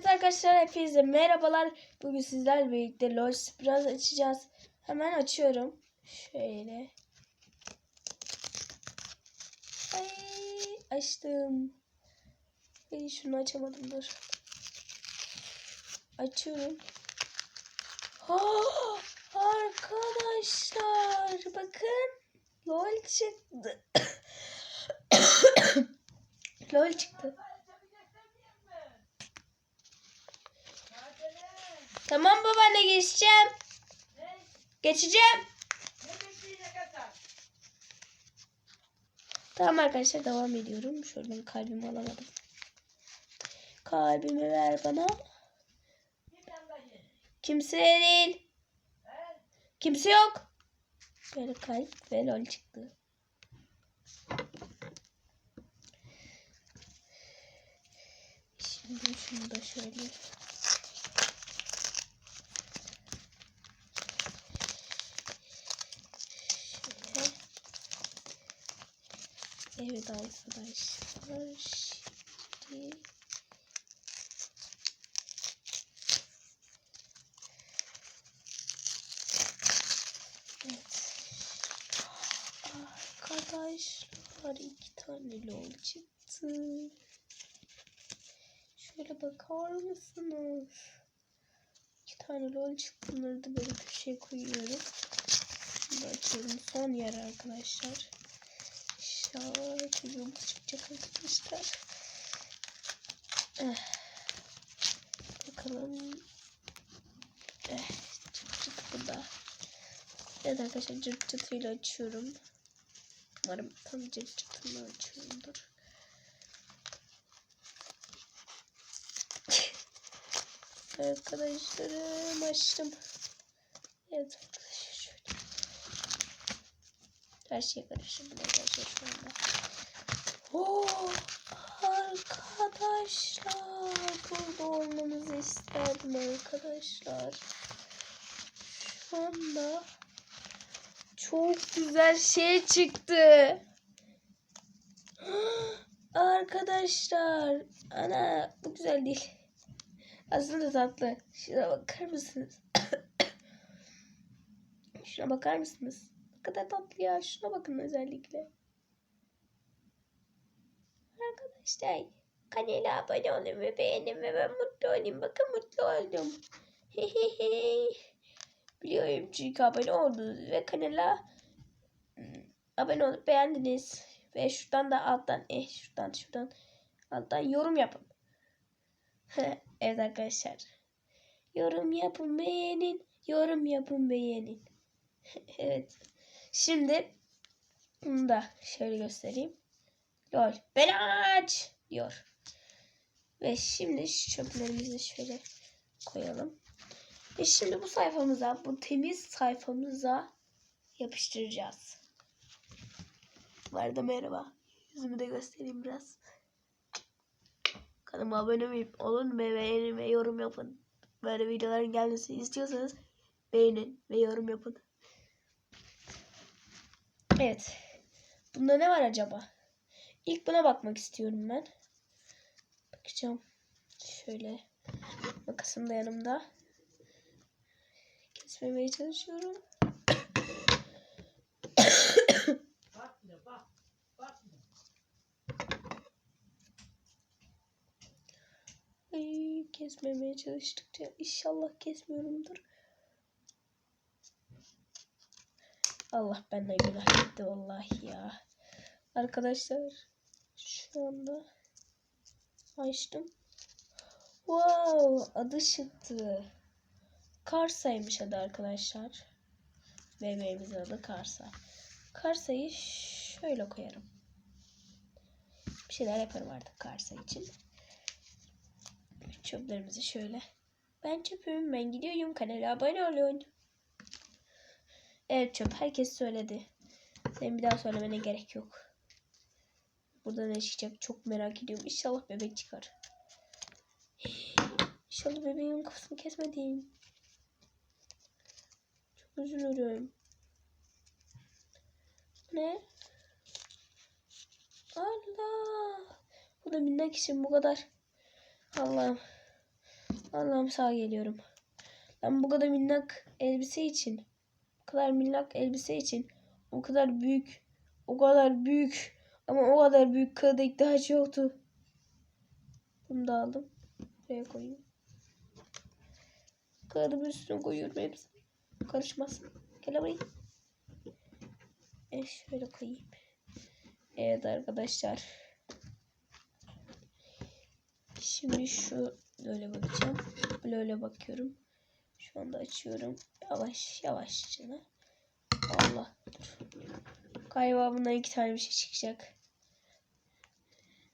Evet arkadaşlar hepinize merhabalar. Bugün sizlerle birlikte LOL Spraz açacağız. Hemen açıyorum. Şöyle. Ay, açtım. Ay, şunu açamadım dur. Açıyorum. Ha, arkadaşlar bakın. LOL çıktı. LOL çıktı. Tamam babaanne geçeceğim. Geçeceğim. Tamam arkadaşlar devam ediyorum. Ben kalbimi alamadım. Kalbimi ver bana. Kimse değil. Kimse yok. Böyle kalp ve lol çıktı. Şimdi şunu da Şöyle. Evet arkadaşlar. Şimdi Evet. Arkadaşlar iki tane lol çıktı. Şöyle bakar mısınız? İki tane lol çıktı. Bunları da böyle köşeye koyuyorum. Şimdi açıyorum. Son yer arkadaşlar. İnşallah çocuğumuz çıkacak arkadaşlar. Eh. Bakalım. Eh, çıt çıt burada. Evet arkadaşlar cırt çıtıyla açıyorum. Umarım tam cırt çıtıyla açıyorumdur. Arkadaşlarım açtım. Evet arkadaşlar. Her şey karıştırdım arkadaşlar şu anda. Oo, arkadaşlar burada olmanızı isterdim arkadaşlar. Şu anda çok güzel şey çıktı. Arkadaşlar ana bu güzel değil. Aslında tatlı. Şuna bakar mısınız? Şuna bakar mısınız? Kadar tatlı ya. Şuna bakın özellikle. Arkadaşlar kanala abone olun ve beğenin ve ben mutlu olayım. Bakın mutlu oldum. Biliyorum çünkü abone oldunuz ve kanala hmm, abone olup beğendiniz. Ve şuradan da alttan eh şuradan şuradan alttan yorum yapın. evet arkadaşlar. Yorum yapın beğenin. Yorum yapın beğenin. evet. Şimdi bunu da şöyle göstereyim. Lol. Ben aç diyor. Ve şimdi şu çöplerimizi şöyle koyalım. Ve şimdi bu sayfamıza, bu temiz sayfamıza yapıştıracağız. Bu arada merhaba. Yüzümü de göstereyim biraz. Kanalıma abone olun ve beğenin ve yorum yapın. Böyle videoların gelmesini istiyorsanız beğenin ve yorum yapın. Evet. Bunda ne var acaba? İlk buna bakmak istiyorum ben. Bakacağım. Şöyle. Makasım da yanımda. Kesmemeye çalışıyorum. Ay, kesmemeye çalıştıkça inşallah kesmiyorumdur. Allah benden günah gitti vallahi ya. Arkadaşlar şu anda açtım. Wow adı çıktı. Karsa'ymış adı arkadaşlar. Bebeğimizin adı Karsa. Karsa'yı şöyle koyarım. Bir şeyler yaparım artık Karsa için. Çöplerimizi şöyle. Ben çöpüm ben gidiyorum kanala abone olun. Evet çöp herkes söyledi. Senin bir daha söylemene gerek yok. Burada ne çıkacak çok merak ediyorum. İnşallah bebek çıkar. İnşallah bebeğin kafasını kesmedim. Çok üzülürüm. Ne? Allah. Bu da minnak için bu kadar. Allah'ım. Allah'ım sağ geliyorum. Ben bu kadar minnak elbise için, kadar minnak elbise için, o kadar büyük, o kadar büyük ama o kadar büyük kağıda ihtiyaç yoktu. Bunu da aldım. Buraya koyayım. Kağıdımın üstüne koyuyorum hepsini. Karışmasın. Gel buraya. E şöyle koyayım. Evet arkadaşlar. Şimdi şu böyle bakacağım. Böyle bakıyorum. Şu anda açıyorum. Yavaş yavaş Allah. Galiba bundan iki tane bir şey çıkacak.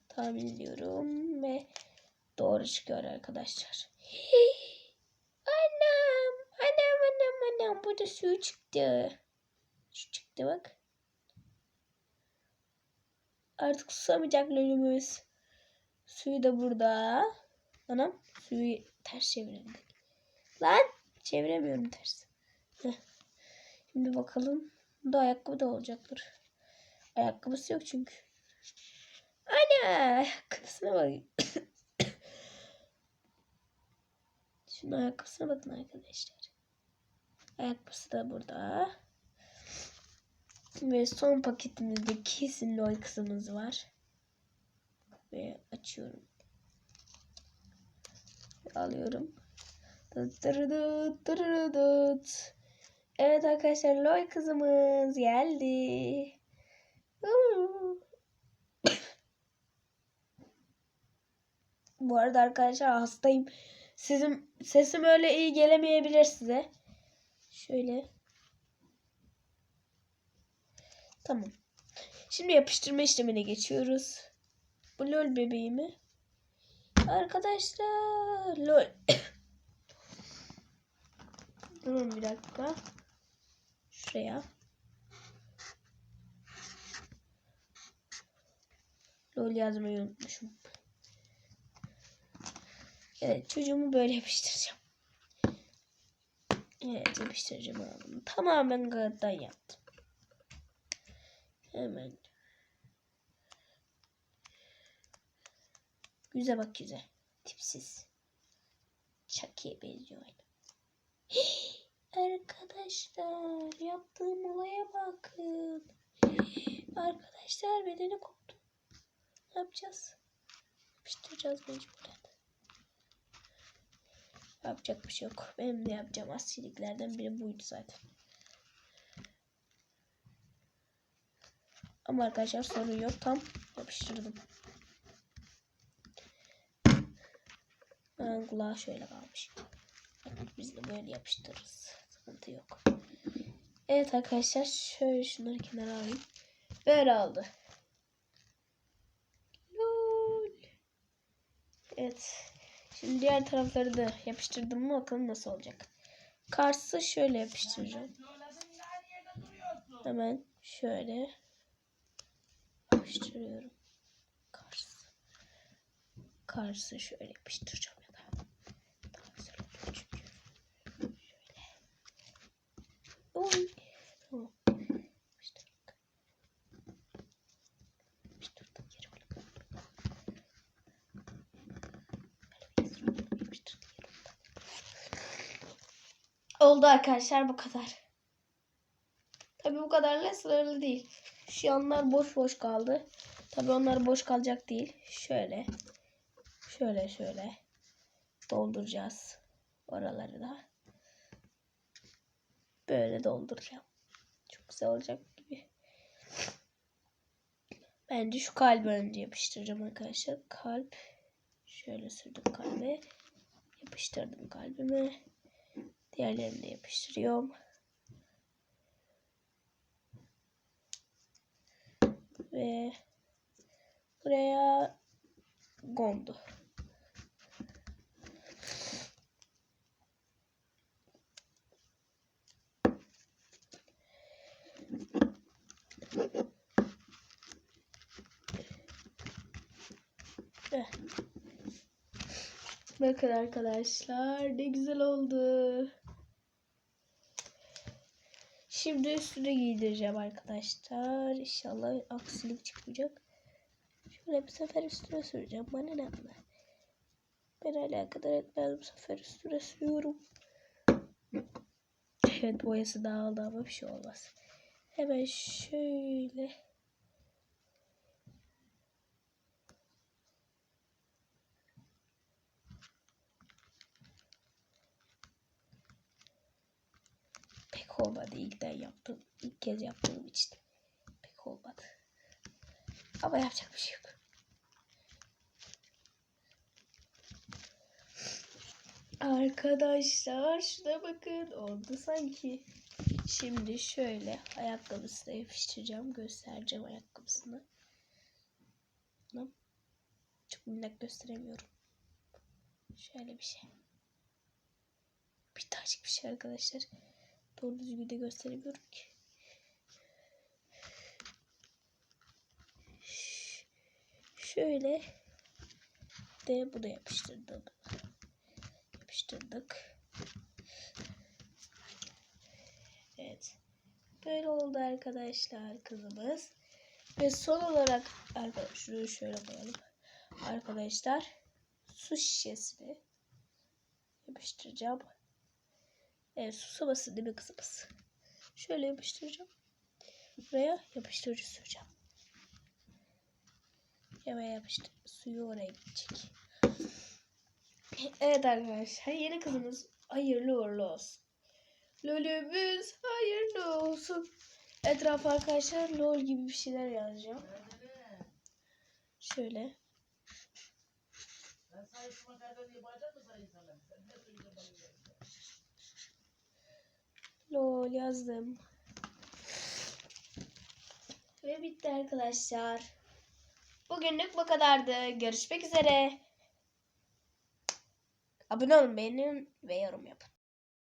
Tahmin ediyorum ve doğru çıkıyor arkadaşlar. Anam, anam, anam, anam. Burada su çıktı. Su çıktı bak. Artık susamayacak lölümüz. Suyu da burada. Anam suyu ters çevirdim. Lan çeviremiyorum ters. Şimdi bakalım. Bunda ayakkabı da olacaktır. Ayakkabısı yok çünkü. Ana ayakkabısına bakayım. Şunun ayakkabısına bakın arkadaşlar. Ayakkabısı da burada. Ve son paketimizde kesin lol kısmımız var. Ve açıyorum. Ve alıyorum. Dıt dırıdıt dırıdıt. Evet arkadaşlar lol kızımız geldi. Bu arada arkadaşlar hastayım. Sizin sesim öyle iyi gelemeyebilir size. Şöyle. Tamam. Şimdi yapıştırma işlemine geçiyoruz. Bu lol bebeğimi. Arkadaşlar lol. Durun bir dakika. Şuraya. Lol yazmayı unutmuşum. Evet çocuğumu böyle yapıştıracağım. Evet yapıştıracağım aldım. Tamamen kağıttan yaptım. Hemen. Yüze bak yüze. Tipsiz. Chucky'ye benziyor. Arkadaşlar yaptığım olaya bakın. Arkadaşlar bedeni koptu. Ne yapacağız? Yapıştıracağız mecburen. Yapacak bir şey yok. Benim de yapacağım aksiliklerden biri buydu zaten. Ama arkadaşlar sorun yok. Tam yapıştırdım. Ben kulağı şöyle kalmış. Biz de böyle yapıştırırız. Sıkıntı yok. Evet arkadaşlar şöyle şunları kenara alayım. Böyle aldı. Lol. Evet. Şimdi diğer tarafları da yapıştırdım mı bakalım nasıl olacak. Karşı şöyle yapıştıracağım. Hemen şöyle yapıştırıyorum. Karşı. Karşı şöyle yapıştıracağım ya da. Daha güzel oluyor çünkü. Şöyle. Oy. Tamam. Yapıştırdık. Yapıştırdık. Yere bırak. Oldu arkadaşlar bu kadar. Tabi bu kadarla sınırlı değil. Şu yanlar boş boş kaldı. Tabi onlar boş kalacak değil. Şöyle. Şöyle şöyle. Dolduracağız. Oraları da. Böyle dolduracağım. Çok güzel olacak gibi. Bence şu kalbi önce yapıştıracağım arkadaşlar. Kalp. Şöyle sürdüm kalbe. Yapıştırdım kalbime. Diğerlerini de yapıştırıyorum. Ve buraya gondu. Ve Bakın arkadaşlar ne güzel oldu. Şimdi üstüne giydireceğim arkadaşlar. İnşallah aksilik çıkmayacak. Şöyle bir sefer üstüne süreceğim. Bana ne yapma. Beni alakadar etmez bu sefer üstüne sürüyorum. Evet boyası dağıldı ama bir şey olmaz. Hemen şöyle. Pek olmadı ilkten yaptım. İlk kez yaptığım için. Pek olmadı. Ama yapacak bir şey yok. Arkadaşlar şuna bakın oldu sanki. Şimdi şöyle ayakkabısına yapıştıracağım. Göstereceğim ayakkabısını. Çok minnak gösteremiyorum. Şöyle bir şey. Bir tanecik bir şey arkadaşlar. Doğru düzgün de gösteremiyorum ki. Şöyle de bunu yapıştırdım. Yapıştırdık. Evet. Böyle oldu arkadaşlar kızımız. Ve son olarak arkadaşlar şöyle koyalım. Arkadaşlar su şişesini yapıştıracağım. Evet susamasın değil mi kızımız? Şöyle yapıştıracağım. Buraya yapıştırıcı süreceğim. Hemen yapıştır. Suyu oraya gidecek. Evet arkadaşlar yeni kızımız hayırlı uğurlu olsun. Lolümüz hayırlı olsun. Etrafa arkadaşlar lol gibi bir şeyler yazacağım. Şöyle. Lol yazdım. Ve bitti arkadaşlar. Bugünlük bu kadardı. Görüşmek üzere. Abone olun, beğenin ve yorum yapın.